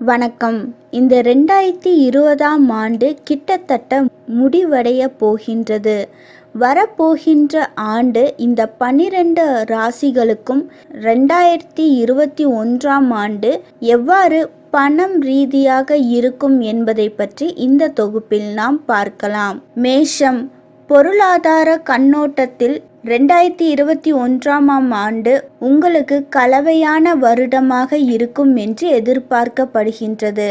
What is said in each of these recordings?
வணக்கம். இந்த ரெண்டாயிரத்தி இருபதாம் ஆண்டு கிட்டத்தட்ட முடிவடைய போகின்றது. வரப்போகின்ற ஆண்டு இந்த பன்னிரண்டு ராசிகளுக்கும் ரெண்டாயிரத்தி இருபத்தி ஒன்றாம் ஆண்டு எவ்வாறு பணம் ரீதியாக இருக்கும் என்பதை பற்றி இந்த தொகுப்பில் நாம் பார்க்கலாம். மேஷம் பொருளாதார கண்ணோட்டத்தில் ரெண்டாயிரத்தி இருபத்தி ஒன்றாம் ஆண்டு உங்களுக்கு கலவையான வருடமாக இருக்கும் என்று எதிர்பார்க்கப்படுகின்றது.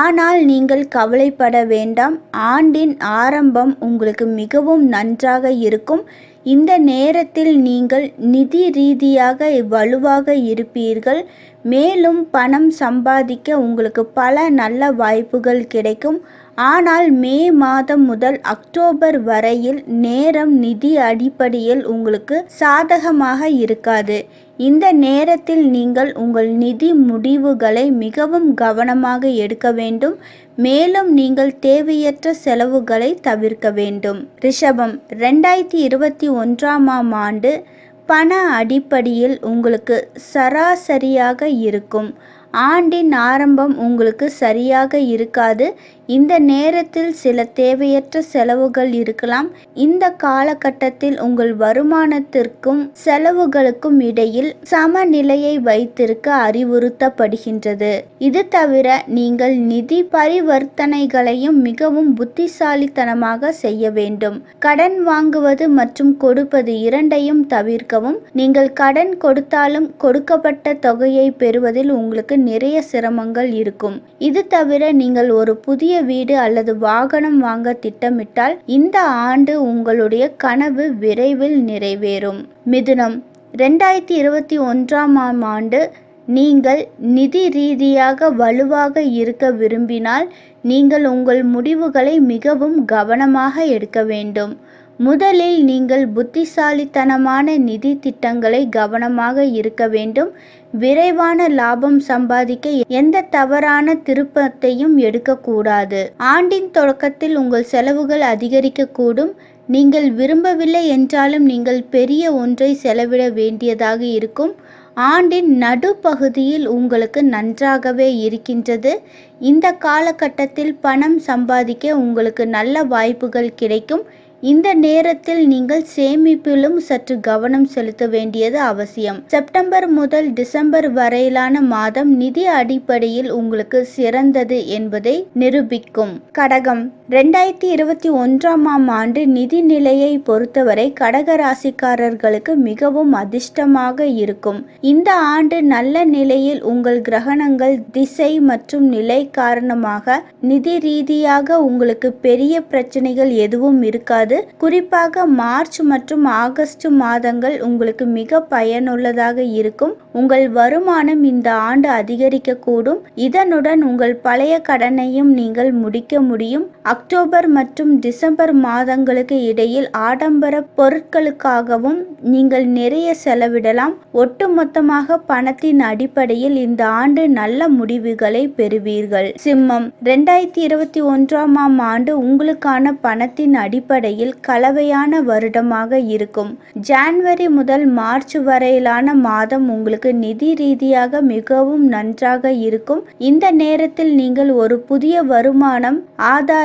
ஆனால் நீங்கள் கவலைப்பட வேண்டாம். ஆண்டின் ஆரம்பம் உங்களுக்கு மிகவும் நன்றாக இருக்கும். இந்த நேரத்தில் நீங்கள் நிதி ரீதியாக வலுவாக இருப்பீர்கள். மேலும் பணம் சம்பாதிக்க உங்களுக்கு பல நல்ல வாய்ப்புகள் கிடைக்கும். ஆனால் மே மாதம் முதல் அக்டோபர் வரையில் நேரம் நிதி அடிப்படையில் உங்களுக்கு சாதகமாக இருக்காது. இந்த நேரத்தில் நீங்கள் உங்கள் நிதி முடிவுகளை மிகவும் கவனமாக எடுக்க வேண்டும். மேலும் நீங்கள் தேவையற்ற செலவுகளை தவிர்க்க வேண்டும். ரிஷபம் ரெண்டாயிரத்தி இருபத்தி ஒன்றாம் ஆண்டு பண அடிப்படையில் உங்களுக்கு சராசரியாக இருக்கும். ஆண்டின் ஆரம்பம் உங்களுக்கு சரியாக இருக்காது. இந்த நேரத்தில் சில தேவையற்ற செலவுகள் இருக்கலாம். இந்த காலகட்டத்தில் உங்கள் வருமானத்திற்கும் செலவுகளுக்கும் இடையில் சமநிலையை வைத்திருக்க அறிவுறுத்தப்படுகின்றது. இது தவிர நீங்கள் நிதி பரிவர்த்தனைகளையும் மிகவும் புத்திசாலித்தனமாக செய்ய வேண்டும். கடன் வாங்குவது மற்றும் கொடுப்பது இரண்டையும் தவிர்க்கவும் நீங்கள் கடன் கொடுத்தாலும் கொடுக்கப்பட்ட தொகையை பெறுவதில் உங்களுக்கு நிறைய சிரமங்கள் இருக்கும். இது தவிர நீங்கள் ஒரு புதிய வீடு அல்லது வாகனம் வாங்க திட்டமிட்டால் இந்த ஆண்டு உங்களுடைய கனவு விரைவில் நிறைவேறும். மிதுனம் ரெண்டாயிரத்தி இருபத்தி ஒன்றாம் ஆண்டு நீங்கள் நிதி ரீதியாக வலுவாக இருக்க விரும்பினால் நீங்கள் உங்கள் முடிவுகளை மிகவும் கவனமாக எடுக்க வேண்டும். முதலில் நீங்கள் புத்திசாலித்தனமான நிதி திட்டங்களை கவனமாக இருக்க வேண்டும். விரைவான லாபம் சம்பாதிக்க எந்த தவறான திருப்பத்தையும் எடுக்கக்கூடாது. ஆண்டின் தொடக்கத்தில் உங்கள் செலவுகள் அதிகரிக்கக்கூடும். நீங்கள் விரும்பவில்லை என்றாலும் நீங்கள் பெரிய ஒன்றை செலவிட வேண்டியதாக இருக்கும். ஆண்டின் நடுப்பகுதியில் உங்களுக்கு நன்றாகவே இருக்கின்றது. இந்த காலகட்டத்தில் பணம் சம்பாதிக்க உங்களுக்கு நல்ல வாய்ப்புகள் கிடைக்கும். இந்த நேரத்தில் நீங்கள் சேமிப்பிலும் சற்று கவனம் செலுத்த வேண்டியது அவசியம். செப்டம்பர் முதல் டிசம்பர் வரையிலான மாதம் நிதி அடிப்படையில் உங்களுக்கு சிறந்தது என்பதை நிரூபிக்கும். கடகம். ரெண்டாயிரத்தி இருபத்தி ஒன்றாம் ஆண்டு நிதி நிலையை பொறுத்தவரை கடக ராசிக்காரர்களுக்கு மிகவும் அதிர்ஷ்டமாக இருக்கும். இந்த ஆண்டு நல்ல நிலையில் உங்கள் கிரகணங்கள் திசை மற்றும் நிலை காரணமாக நிதி ரீதியாக உங்களுக்கு பெரிய பிரச்சனைகள் எதுவும் இருக்காது. அதாவது குறிப்பாக மார்ச் மற்றும் ஆகஸ்ட் மாதங்கள் உங்களுக்கு மிக பயனுள்ளதாக இருக்கும். உங்கள் வருமானம் இந்த ஆண்டு அதிகரிக்கக்கூடும். இதனுடன் உங்கள் பழைய கடனையும் நீங்கள் முடிக்க முடியும். அக்டோபர் மற்றும் டிசம்பர் மாதங்களுக்கு இடையில் ஆடம்பர பொருட்களுக்காகவும் நீங்கள் நிறைய செலவிடலாம். ஒட்டுமொத்தமாக பணத்தின் அடிப்படையில் இந்த ஆண்டு நல்ல முடிவுகளை பெறுவீர்கள். சிம்மம் ரெண்டாயிரத்தி இருபத்தி ஒன்றாம் ஆண்டு உங்களுக்கான பணத்தின் அடிப்படையில் கலவையான வருடமாக இருக்கும். ஜான்வரி முதல் மார்ச் வரையிலான மாதம் உங்களுக்கு நிதி ரீதியாக மிகவும் நன்றாக இருக்கும். இந்த நேரத்தில் நீங்கள் ஒரு புதிய வருமானம்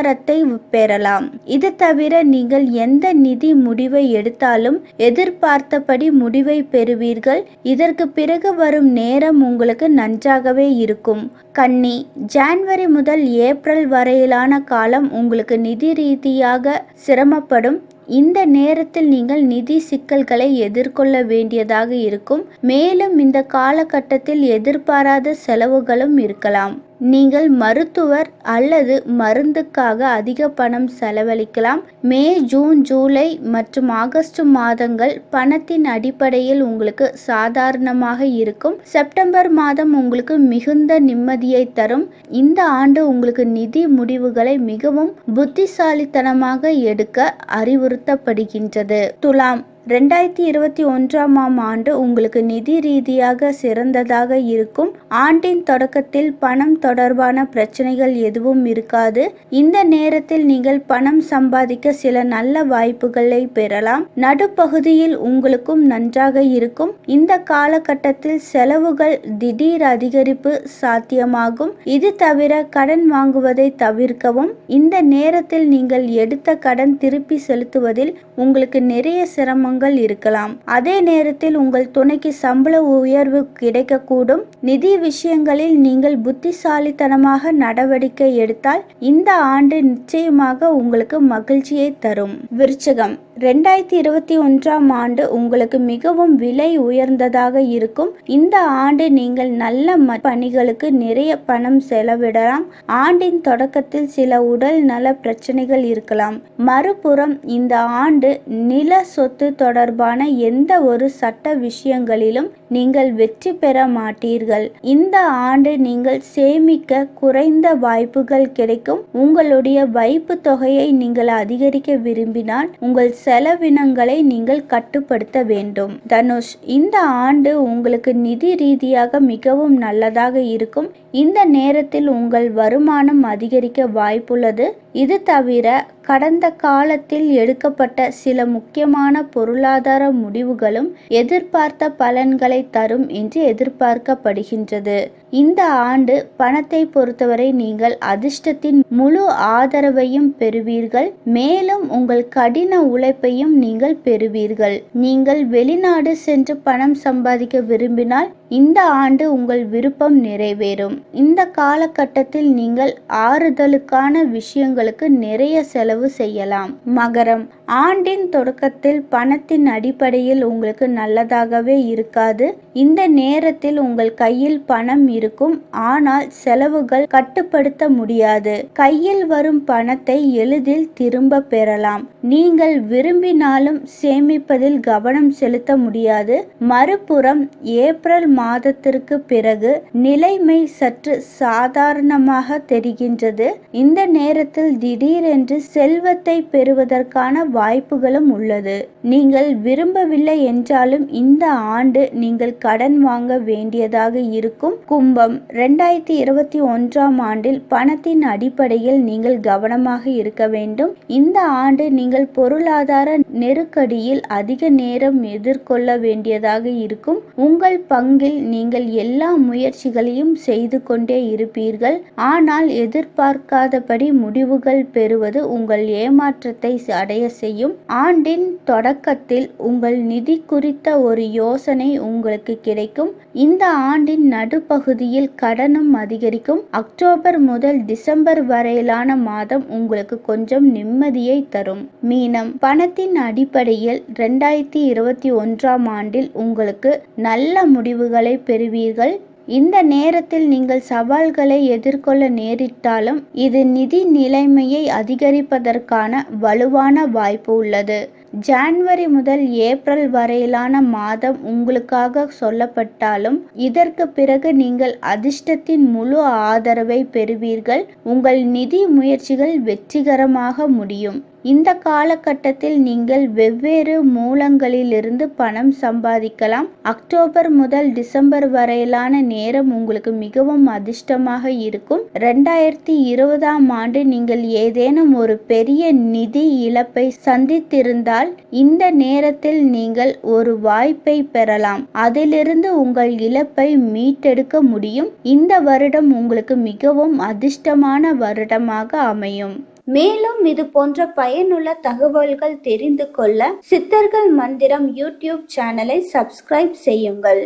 அதிகாரத்தை பெறலாம். இது தவிர நீங்கள் எந்த நிதி முடிவை எடுத்தாலும் எதிர்பார்த்தபடி முடிவை பெறுவீர்கள். இதற்கு பிறகு வரும் நேரம் உங்களுக்கு நன்றாகவே இருக்கும். கன்னி ஜான்வரி முதல் ஏப்ரல் வரையிலான காலம் உங்களுக்கு நிதி ரீதியாக சிரமப்படும். இந்த நேரத்தில் நீங்கள் நிதி சிக்கல்களை எதிர்கொள்ள வேண்டியதாக இருக்கும். மேலும் இந்த காலகட்டத்தில் எதிர்பாராத செலவுகளும் இருக்கலாம். நீங்கள் மருத்துவர் அல்லது மருந்துக்காக அதிக பணம் செலவழிக்கலாம். மே ஜூன் ஜூலை மற்றும் ஆகஸ்ட் மாதங்கள் பணத்தின் அடிப்படையில் உங்களுக்கு சாதாரணமாக இருக்கும். செப்டம்பர் மாதம் உங்களுக்கு மிகுந்த நிம்மதியை தரும். இந்த ஆண்டு உங்களுக்கு நிதி முடிவுகளை மிகவும் புத்திசாலித்தனமாக எடுக்க அறிவுறுத்தப்படுகின்றது. துலாம் ரெண்டாயிரத்தி இருபத்தி ஒன்றாம் ஆண்டு உங்களுக்கு நிதி ரீதியாக சிறந்ததாக இருக்கும். ஆண்டின் தொடக்கத்தில் பணம் தொடர்பான பிரச்சனைகள் எதுவும் இருக்காது. இந்த நேரத்தில் நீங்கள் பணம் சம்பாதிக்க சில நல்ல வாய்ப்புகளை பெறலாம். நடுப்பகுதியில் உங்களுக்கும் நன்றாக இருக்கும். இந்த காலகட்டத்தில் செலவுகள் திடீர் அதிகரிப்பு சாத்தியமாகும். இது தவிர கடன் வாங்குவதை தவிர்க்கவும். இந்த நேரத்தில் நீங்கள் எடுத்த கடன் திருப்பி செலுத்துவதில் உங்களுக்கு நிறைய சிரமங்கள் இருக்கலாம். அதே நேரத்தில் உங்கள் துணைக்கு சம்பள உயர்வு கிடைக்கக்கூடும். நிதி விஷயங்களில் நீங்கள் புத்திசாலித்தனமாக நடவடிக்கை எடுத்தால் இந்த ஆண்டு நிச்சயமாக உங்களுக்கு மகிழ்ச்சியை தரும். விருச்சகம். ரெண்டாயிரத்தி இருபத்தி ஒன்றாம் ஆண்டு உங்களுக்கு மிகவும் விலை உயர்ந்ததாக இருக்கும். இந்த ஆண்டு நீங்கள் நல்ல பணிகளுக்கு நிறைய பணம் செலவிடலாம். ஆண்டின் தொடக்கத்தில் சில உடல் நல பிரச்சனைகள் இருக்கலாம். மறுபுறம் இந்த ஆண்டு நில சொத்து தொடர்பான எந்த ஒரு சட்ட விஷயங்களிலும் நீங்கள் வெற்றி பெற மாட்டீர்கள். இந்த ஆண்டு நீங்கள் சேமிக்க குறைந்த வாய்ப்புகள் கிடைக்கும். உங்களுடைய வைப்பு தொகையை நீங்கள் அதிகரிக்க விரும்பினால் உங்கள் செலவினங்களை நீங்கள் கட்டுப்படுத்த வேண்டும். தனுஷ் இந்த ஆண்டு உங்களுக்கு நிதி ரீதியாக மிகவும் நல்லதாக இருக்கும். இந்த நேரத்தில் உங்கள் வருமானம் அதிகரிக்க வாய்ப்புள்ளது. இது தவிர கடந்த காலத்தில் எடுக்கப்பட்ட சில முக்கியமான பொருளாதார முடிவுகளும் எதிர்பார்த்த பலன்களை தரும் என்று எதிர்பார்க்கப்படுகின்றது. இந்த ஆண்டு பணத்தை பொறுத்தவரை நீங்கள் அதிர்ஷ்டத்தின் முழு ஆதரவையும் பெறுவீர்கள். மேலும் உங்கள் கடின உழைப்பையும் நீங்கள் பெறுவீர்கள். நீங்கள் வெளிநாடு சென்று பணம் சம்பாதிக்க விரும்பினால் இந்த ஆண்டு உங்கள் விருப்பம் நிறைவேறும். இந்த காலகட்டத்தில் நீங்கள் ஆறுதலுக்கான விஷயங்களுக்கு நிறைய செலவு செய்யலாம். மகரம் ஆண்டின் தொடக்கத்தில் பணத்தின் அடிப்படையில் உங்களுக்கு நல்லதாகவே இருக்காது. இந்த நேரத்தில் உங்கள் கையில் பணம் இருக்கும். ஆனால் செலவுகள் கட்டுப்படுத்த முடியாது. கையில் வரும் பணத்தை எளிதில் திரும்ப பெறலாம். நீங்கள் விரும்பினாலும் சேமிப்பதில் கவனம் செலுத்த முடியாது. மறுபுறம் ஏப்ரல் மாதத்திற்கு பிறகு நிலைமை சற்று சாதாரணமாக தெரிகின்றது. இந்த நேரத்தில் திடீரென்று செல்வத்தை பெறுவதற்கான வாய்ப்புகளும் உள்ளது. நீங்கள் விரும்பவில்லை என்றாலும் இந்த ஆண்டு நீங்கள் கடன் வாங்க வேண்டியதாக இருக்கும். கும்பம் ரெண்டாயிரத்தி இருபத்தி ஒன்றாம் ஆண்டில் பணத்தின் அடிப்படையில் நீங்கள் கவனமாக இருக்க வேண்டும். இந்த ஆண்டு நீங்கள் பொருளாதார நெருக்கடியில் அதிக நேரம் எதிர்கொள்ள வேண்டியதாக இருக்கும். உங்கள் பங்கில் நீங்கள் எல்லா முயற்சிகளையும் செய்து கொண்டே இருப்பீர்கள். ஆனால் எதிர்பார்க்காதபடி முடிவுகள் பெறுவது உங்கள் ஏமாற்றத்தை அடைய செய்யும். ஆண்டின் தொடக்கத்தில் உங்கள் நிதி குறித்த ஒரு யோசனை உங்களுக்கு கிடைக்கும். இந்த ஆண்டின் நடுப்பகுதியில் கடனும் அதிகரிக்கும். அக்டோபர் முதல் டிசம்பர் வரையிலான மாதம் உங்களுக்கு கொஞ்சம் நிம்மதியை தரும். மீனம். பணத்தின் அடிப்படையில் ரெண்டாயிரத்தி இருபத்தி ஒன்றாம் ஆண்டில் உங்களுக்கு நல்ல முடிவுகளை பெறுவீர்கள். இந்த நேரத்தில் நீங்கள் சவால்களை எதிர்கொள்ள நேரிட்டாலும் இது நிதி நிலைமையை அதிகரிப்பதற்கான வலுவான வாய்ப்பு உள்ளது. ஜான்வரி முதல் ஏப்ரல் வரையிலான மாதம் உங்களுக்காக சொல்லப்பட்டாலும் இதற்கு பிறகு நீங்கள் அதிர்ஷ்டத்தின் முழு ஆதரவை பெறுவீர்கள். உங்கள் நிதி முயற்சிகள் வெற்றிகரமாக முடியும். இந்த காலகட்டத்தில் நீங்கள் வெவ்வேறு மூலங்களிலிருந்து பணம் சம்பாதிக்கலாம். அக்டோபர் முதல் டிசம்பர் வரையிலான நேரம் உங்களுக்கு மிகவும் அதிர்ஷ்டமாக இருக்கும். ரெண்டாயிரத்தி இருபதாம் ஆண்டு நீங்கள் ஏதேனும் ஒரு பெரிய நிதி இழப்பை சந்தித்திருந்தால் இந்த நேரத்தில் நீங்கள் ஒரு வாய்ப்பை பெறலாம். அதிலிருந்து உங்கள் இழப்பை மீட்டெடுக்க முடியும். இந்த வருடம் உங்களுக்கு மிகவும் அதிர்ஷ்டமான வருடமாக அமையும். மேலும் இது போன்ற பயனுள்ள தகவல்கள் தெரிந்து கொள்ள சித்தர்கள் மந்திரம் யூடியூப் சேனலை சப்ஸ்கிரைப் செய்யுங்கள்.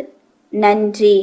நன்றி.